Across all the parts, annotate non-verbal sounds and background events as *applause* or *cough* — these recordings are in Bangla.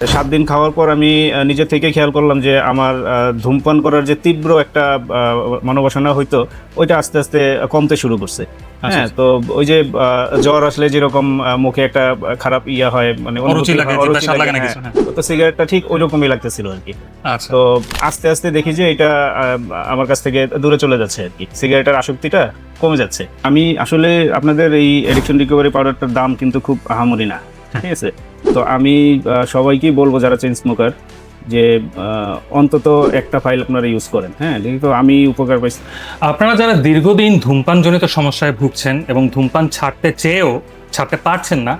সাত দিন খাওয়ার পর আমি নিজে থেকে খেয়াল করলাম যে আমার ধূমপান করার যে তীব্র একটা মনোবাসনা হইতো ওইটা আস্তে আস্তে কমতে শুরু করছে। হ্যাঁ তো ওই যে জ্বর আসলে যেরকম মুখে একটা খারাপ ইয়া হয় মানে হয়, হ্যাঁ। হ্যাঁ। তো সিগারেটটা ঠিক ওই রকমই লাগতেছিল আর কি। আচ্ছা। তো আস্তে আস্তে দেখি যে এটা আমার কাছ থেকে দূরে চলে যাচ্ছে আর কি। সিগারেটের আসক্তিটা কমে যাচ্ছে। আমি আসলে আপনাদের এই এডিকশন রিকভারি পাউডারটার দাম কিন্তু খুব আহামরি না ঠিক আছে? তো আমি সবাইকেই বলব যারা চেন স্মোকার যে অন্তত একটা ফাইল আপনারা ইউজ করেন। হ্যাঁ তো আমি উপকার পাইছি। আপনারা যারা দীর্ঘদিন ধূমপানজনিত সমস্যায় ভুগছেন এবং ধূমপান ছাড়তে চেয়েও, ছাড়তে পারছেন না,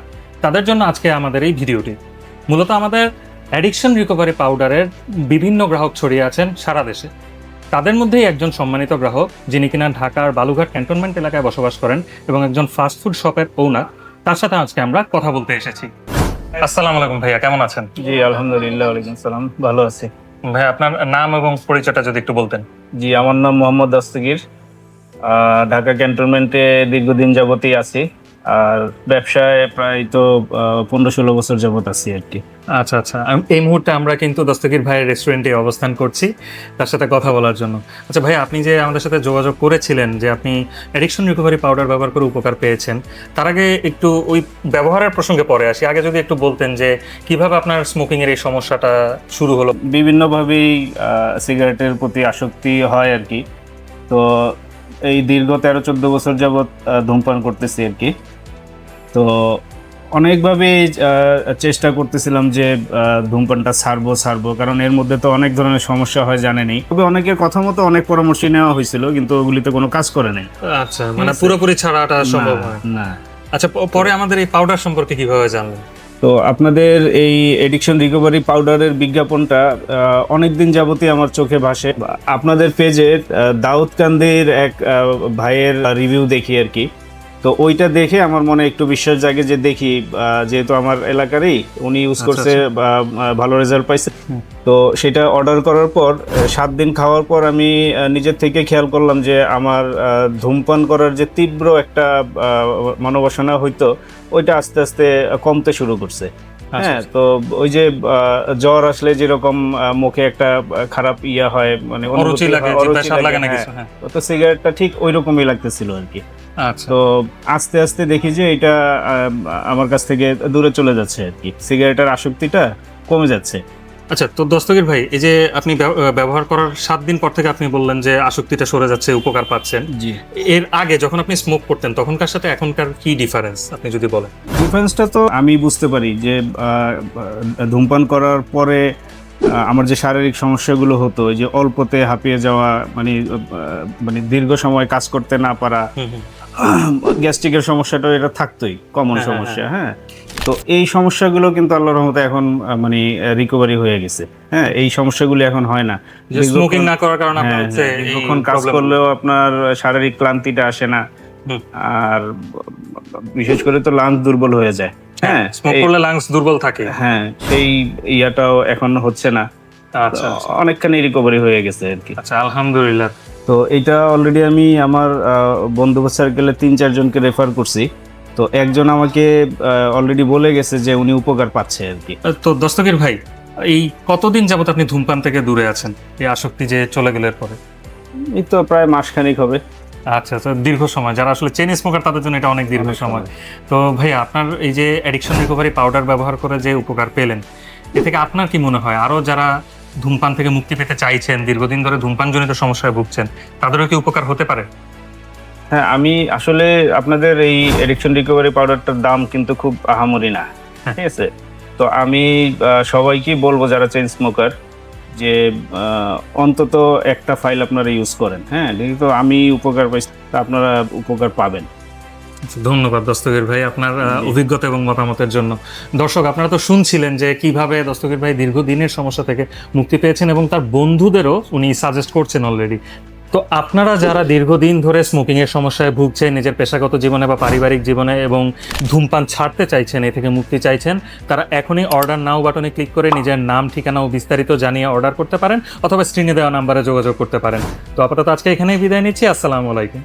তাদের জন্য আজকে আমাদের এই ভিডিওটি। মূলত আমাদের অ্যাডিকশন রিকভারি পাউডারের বিভিন্ন গ্রাহক ছড়িয়ে আছেন সারা দেশে। তাদের মধ্যেই একজন সম্মানিত গ্রাহক, যিনি কিনা ঢাকার বালুঘাট ক্যান্টনমেন্ট এলাকায় বসবাস করেন এবং একজন ফাস্টফুড শপের ওনার তার সাথে আজকে আমরা কথা বলতে এসেছি। আসসালামু আলাইকুম ভাইয়া কেমন আছেন? জি আলহামদুলিল্লাহ ওয়ালাইকুম সালাম ভালো আছি। ভাই আপনার নাম এবং পরিচয়টা যদি একটু বলতেন। জি আমার নাম মোহাম্মদ দস্তগীর ঢাকা ক্যান্টনমেন্টে দীর্ঘদিন যাবতই আছি। আর ব্যবসায় প্রায় তো পনেরো ষোলো বছর যাবত আছি আর কি। আচ্ছা আচ্ছা। এই মুহূর্তে আমরা কিন্তু দস্তগীর ভাইয়ের রেস্টুরেন্টে অবস্থান করছি তার সাথে কথা বলার জন্য। আচ্ছা ভাই আপনি যে আমাদের সাথে যোগাযোগ করেছিলেন যে আপনি অ্যাডিকশন রিকভারি পাউডার ব্যবহার করে উপকার পেয়েছেন তার আগে একটু ওই ব্যবহারের প্রসঙ্গে পরে আসি। আগে যদি একটু বলতেন যে কীভাবে আপনার স্মোকিংয়ের এই সমস্যাটা শুরু হলো? বিভিন্নভাবেই সিগারেটের প্রতি আসক্তি হয় আর কি। তো এই দীর্ঘ তেরো চোদ্দ বছর যাবৎ ধূমপান করতেছি আর কি। তো অনেকভাবেই আহ, চেষ্টা করতেছিলাম যে ধূমপানটা ছাড়বো ছাড়বো। কারণ এর মধ্যে তো অনেক ধরনের সমস্যা হয় জানেনি তবে অনেকের কথা মতো অনেক পরামর্শ নেওয়া হয়েছিল কিন্তু ওগুলিতে কোনো কাজ করে নাই। আচ্ছা মানে পুরোপুরি ছাড়াটা সম্ভব না। আচ্ছা পরে আমাদের এই পাউডার সম্পর্কে কীভাবে জানলেন? তো আপনাদের এই এডিকশন রিকভারি পাউডারের বিজ্ঞাপনটা অনেক দিন যাবতই আমার চোখে ভাসে। আপনাদের পেজে দাউদকান্দির এক ভাইয়ের রিভিউ দেখি আর কি। তো ওইটা দেখে আমার মনে একটু বিশ্বাস জাগে যে দেখি যেহেতু আমার এলাকারই উনি ইউজ আচ্ছা, করছে ভালো রেজাল্ট পাইছে। তো সেটা অর্ডার করার পর সাত দিন খাওয়ার পর আমি নিজের থেকে খেয়াল করলাম যে আমার ধূমপান করার যে তীব্র একটা মনোবাসনা হইতো ওইটা আস্তে আস্তে কমতে শুরু করছে। হ্যাঁ তো ওই যে জ্বর আসলে যেরকম মুখে একটা খারাপ ইয়া হয় মানে অরুচি লাগে হয়, হ্যাঁ। তো সিগারেটটা ঠিক ওই রকমই লাগতেছিল আর কি। আচ্ছা তো আস্তে আস্তে দেখি যে এটা আমার কাছ থেকে দূরে চলে যাচ্ছে আর কি। সিগারেটের আসক্তিটা কমে যাচ্ছে। আচ্ছা তো দস্তগীর ভাই এই যে আপনি ব্যবহার করার সাত দিন পর থেকে আপনি বললেন যে আসক্তিটা সরে যাচ্ছে উপকার পাচ্ছেন। জি। এর আগে যখন আপনি স্মোক করতেন তখনকার সাথে এখনকার কি ডিফারেন্স আপনি যদি বলেন? ডিফারেন্সটা তো আমি বুঝতে পারি যে ধূমপান করার পরে আমার যে শারীরিক সমস্যাগুলো হতো যে অল্পতে হাঁপিয়ে যাওয়া মানে মানে দীর্ঘ সময় কাজ করতে না পারা *clears throat* গ্যাস্ট্রিকের সমস্যাটা এটা থাকতোই কমন হ্যাঁ, সমস্যা হ্যাঁ। তো এই সমস্যাগুলো কিন্তু আল্লাহর রহমতে এখন মানে রিকভারি হয়ে গেছে। হ্যাঁ এই সমস্যাগুলো এখন হয় না। স্মোকিং না করার কারণে আপনার হ্যাঁ, হচ্ছে হ্যাঁ, দীর্ঘক্ষণ কাজ করলেও আপনার শারীরিক ক্লান্তিটা আসে না। আর বিশেষ করে তো লাংস দুর্বল হয়ে যায়। হ্যাঁ স্মোক করলে লাংস দুর্বল থাকে। হ্যাঁ সেই ইয়াটাও এখন হচ্ছে না। আচ্ছা অনেকখানি রিকভারি হয়ে গেছে আর কি। আচ্ছা আলহামদুলিল্লাহ। তো এটা অলরেডি আমি আমার বন্ধু সার্কেলে তিন চারজনকে রেফার করছি। তো একজন আমাকে অলরেডি বলে গেছে যে উনি উপকার পাচ্ছে আর কি। তো দস্তগীর ভাই এই কতদিন যাবত আপনি ধূমপান থেকে দূরে আছেন? এই আসক্তি যে চলে গেলে পরে এই তো প্রায় মাসখানিক হবে। আচ্ছা আচ্ছা দীর্ঘ সময়। যারা আসলে চেন স্মোকার তাদের জন্য এটা অনেক দীর্ঘ সময়। তো ভাই আপনার এই যে অ্যাডিকশন রিকভারি পাউডার ব্যবহার করে যে উপকার পেলেন এ থেকে আপনার কি মনে হয়? আরও যারা ধূমপান থেকে মুক্তি পেতে চাইছেন দীর্ঘদিন ধরে ধূমপানজনিত সমস্যায় ভুগছেন তাদেরও কি উপকার হতে পারে? হ্যাঁ আমি আসলে আপনাদের এই এডিকশন রিকভারি পাউডারটার দাম কিন্তু খুব আহামরি না হ্যাঁ। ঠিক আছে? তো আমি আহ, সবাইকেই বলব যারা চেন স্মোকার যে অন্তত একটা ফাইল আপনারা ইউজ করেন হ্যাঁ? তো আমি উপকার পাই আপনারা উপকার পাবেন। ধন্যবাদ দস্তগীর ভাই আপনার অভিজ্ঞতা এবং মতামতের জন্য। দর্শক, আপনারা তো শুনছিলেন যে কীভাবে দস্তগীর ভাই দীর্ঘদিনের সমস্যা থেকে মুক্তি পেয়েছেন এবং তার বন্ধুদেরও উনি সাজেস্ট করছেন অলরেডি তো আপনারা যারা দীর্ঘদিন ধরে স্মোকিং এর সমস্যায় ভুগছেন, নিজের পেশাগত জীবনে বা পারিবারিক জীবনে এবং ধূমপান ছাড়তে চাইছেন, এ থেকে মুক্তি চাইছেন, তারা এখনই অর্ডার নাও বাটনে ক্লিক করে নিজের নাম, ঠিকানা ও বিস্তারিত জানিয়ে অর্ডার করতে পারেন অথবা স্ক্রিনে দেওয়া নাম্বারে যোগাযোগ করতে পারেন। তো আপাতত আজকে এখানেই বিদায় নিচ্ছি, আসসালামু আলাইকুম।